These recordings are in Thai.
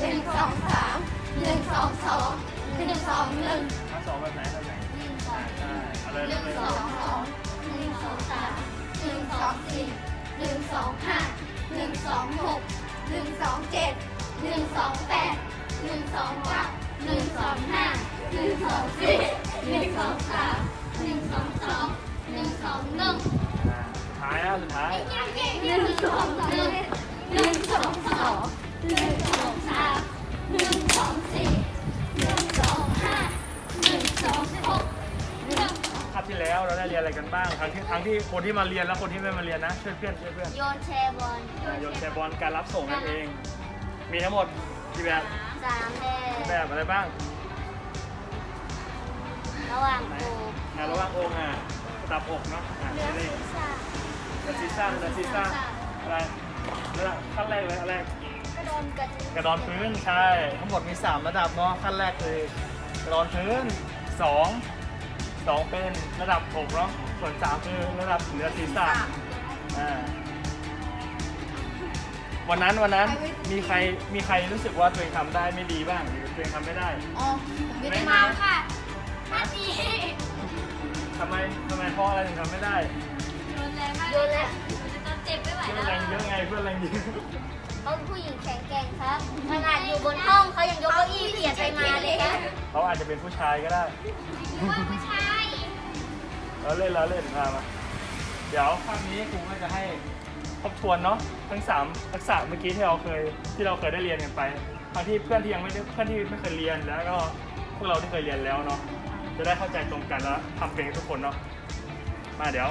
หนึ่งสองสามหนึ่งสองสองหนึ่งสองหนึ่งทั้งสองแบบไหนแบบไหนหนึ่งสองใช่เอาเลยหนึ่งสองสองหนึ่งสองสามหนึ่งสองสี่หนึ่งสองห้าหนึ่งสองหกหนึ่งสองเจ็ดหนึ่งสองแปดหนึ่งสองเก้าหนึ่งสองห้าหนึ่งสองสี่หนึ่งสองสามหนึ่งสองสองหนึ่งสองหนึ่งอ่าสุดท้ายแล้วสุดท้าย หนึ่งสองหนึ่งหนึ่งสองสอง หนึ่งสองสามหนึ่งสองสี่หนึ่งสองห้าหนึ่งสองหกหนึ่งคาบที่แล้วเราได้เรียนอะไรกันบ้างทั้งที่ทั้งที่คนที่มาเรียนและคนที่ไม่มาเรียนนะช่วยเพื่อนช่วยเพื่อนโยนแชร์บอลอ่าโยนแชร์บอลการรับส่งนั่นเอง มีทั้งหมดกี่แบบสามแดแบงบอะไรบ้างระหว่างไหนโกงานระหว่างองค์อะระดับอกเนาะอ่าเนื้อนี่ศีรษะกระซีซ่าเนื้อซีซ่าอะไรระดับขั้นแรกเลยอะไร กระโดนกระดิ่งกระดอนพื้นใช่ ทั้งหมดมี 3 ระดับเนาะขั้นแรกคือกระดอนพื้น 2 2 เป็นระดับอกเนาะส่วน 3 คือระดับเหนือศีรษะอ่าวันนั้นวันนั้นมีใครมีใครรู้สึกว่าตัวเองทำได้ไม่ดีบ้างหรือตัวเองทำไม่ได้ อ๋อไม่ได้มาค่ะมาดีทำไมทำไมเพราะอะไรถึงทำไม่ได้โดนแรงมากโดนแรงจนเจ็บไม่ไหวเพื่อนแล้แรวงเยอะไงเพื่อนแรงเยอะ เขาเป็นผู้หญิงแข็งแกร่งครับขนาดอยู่บนห้องเขายังยกเก้าอี้เปียกไปมาเลยครับเขาอาจจะเป็นผู้ชายก็ได้ ว่าผู้ชายเราเล่นเราเล่นมามาเดี๋ยวครั้งนี้ครูก็จะให้ทบทวนเนาะทั้งสามทักษะเมื่อกี้ที่เราเคยที่เราเคยได้เรียนกันไปทั้งที่เพื่อนที่ยังไม่ได้เพื่อนที่ไม่เคยเรียนแล้วก็พวกเราที่เคยเรียนแล้วเนาะจะได้เข้าใจตรงกันแล้วทำเป็นทุกคนเนาะมาเดี๋ยว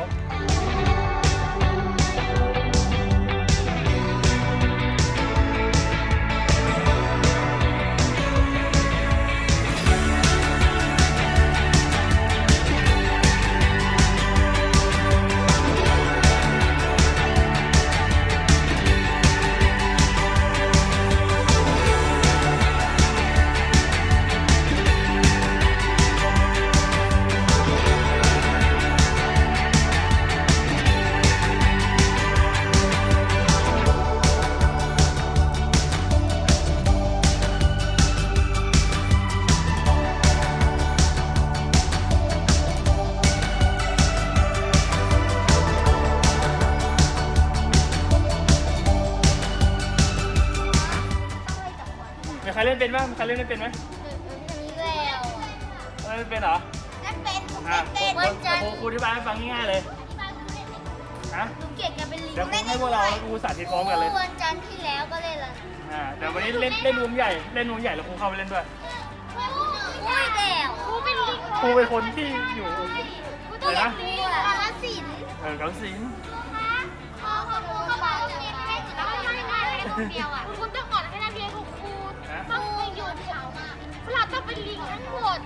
ครเล่นเป็นบ้างมีใครเล่นไม่เป็นไหมมีแววเล่นไม่เป็นเหรอนั่นเป็นอะเป็นควันรูจันทร์ครูครูที่บ้านให้ฟังง่ายๆเลยนะหนูเกลียดกันเป็นลิงเดี๋ยวครูให้พวกเราให้ครูสาธิตพร้อมกันเลยวันจันทร์ที่แล้วก็เล่นแล้วอ่าเดี๋ยววันนี้เล่นเล่นวงใหญ่เล่นวงใหญ่แล้วครูเข้าไปเล่นด้วยอุ้ยแดวครูเป็นลิงครูเป็นคนที่อยู่ครูต้องเล่นลิงกาลสินเออกาฬสินธุ์ขอขอครูเข้ามาเรียนไม่ได้จิตวิทยาไม่ได้เลยคนเดียวอะ เราต้องเป็นลิงทั้งหมด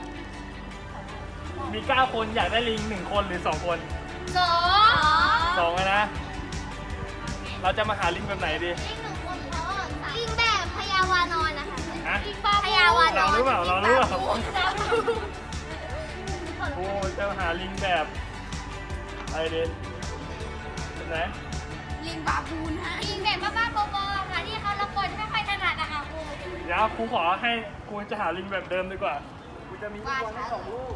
มี 9 คนอยากได้ลิงหนึ่งคนหรือ 2 คนสองสองอะนะ เราจะมาหาลิงแบบไหนดี ลิงหนึ่งคนเพราะว่าลิงแบบพญาวานอนนะคะฮะ ลิงพญาวานอนเราหรือเปล่าเราหรือเปล่าลิงบาบูโอ้จะหาลิงแบบอะไรดีแบบไหนลิงบาบูนฮะลิงแบบบ้าๆบอ ดี๋ยวครูขอให้ครูจะหาลิงแบบเดิมดีกว่าครูจะมีลูกบอลให้สองลูก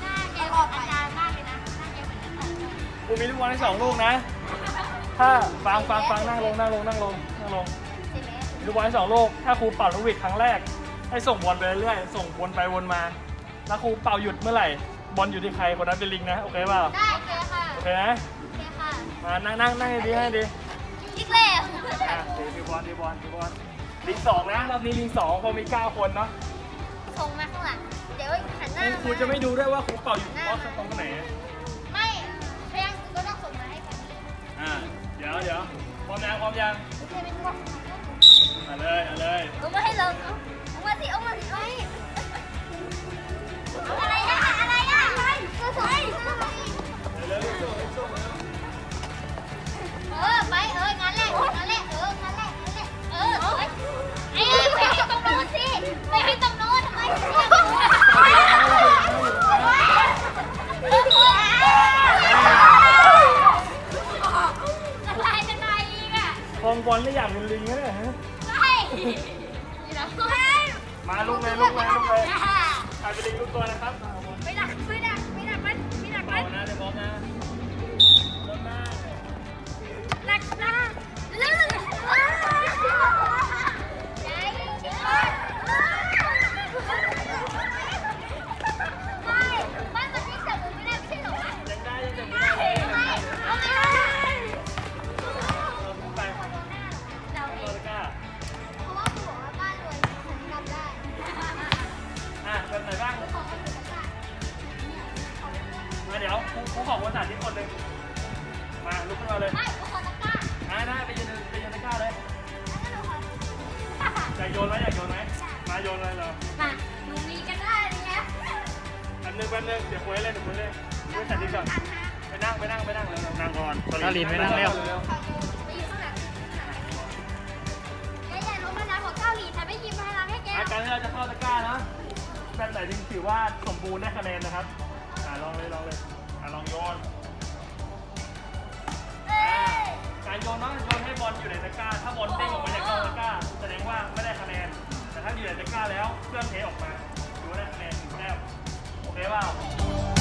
หน้าแกออกอาจารย์มากเลยนะหน้าแกเหมือนจะตกครูมีลูกบอลให้สองลูกนะ ถ้าฟังฟังฟังนั่งลงนั่งลงนั่งลงนั่งลงใช่ไหมลูกบอลให้สองลูก ถ้าครูเป่าลูกหวิดครั้งแรก ให้ส่งบอลไปเรื่อยๆส่งวนไปวนมาแล้วครูเป่าหยุดเมื่อไหร่ บอลอยู่ที่ใครคนนั้นเป็นลิงนะโอเคเปล่าได้โอเคค่ะโอเคนะโอเคค่ะมานั่งนั่งนั่งให้ดีให้ดีอีกแล้ว อะดีดีบอลดีบอลดีบอลลิงสองนะรอบนี้ลิงสองเพอมีเก้าคนเนาะส่งมาข้างหลัง เดี๋ยวหันหน้าครูจะไม่ดูด้วยว่าครูเป่าอยู่เพราะตรงไหน ไม่พยังก็ต้องส่งมาให้กันอ่าเดี๋ยวเดี๋ยวพร้อมยังพร้อมยังโอเคไม่รู้ว่ามาเลยมาเลยเอามาให้เราเอาเอามาสิเอามาสิเอ้ มาลุกเลยลุกเลยลุกเลยใครเป็นลิงลุกตัวนะครับเอาบอลไม่ดักไม่ดักไม่ดักมันไม่ดักมัเบานนะเดี๋ยวบอลนะต้นหน้าดักหน้าลื่น โยนไหมอยากโยนไหมมาโยนเลยเหรอมาหนูมีกันได้เลยนะแป๊บนึงแป๊บนึงเดี๋ยวคุยเล่นเดี๋ยวคุยเล่นคุยสัตว์ดีก่อนไปนั่งไปนั่งไปนั่งเลยนั่งก่อนนารินไม่นั่งเร็วไปอยู่ข้างหลังแกอย่าลงมานะบอกเก้าหลีแต่ไม่ยิงพลังให้แกอาการที่เราจะเข้าตะกร้านะแบบไหนถึงถือว่าสมบูรณ์ได้คะแนนนะครับอ่าลองเลยลองเลยอ่าลองโยนเอ้ยการโยนเนาะโยนให้บอลอยู่ในตะกร้าถ้าบอลเด้ง แต่ถ้าอจะกล้าแล้วเครื่องเทออกมาถือว่าได้คะแนนถึงแต้มโอเคเปล่า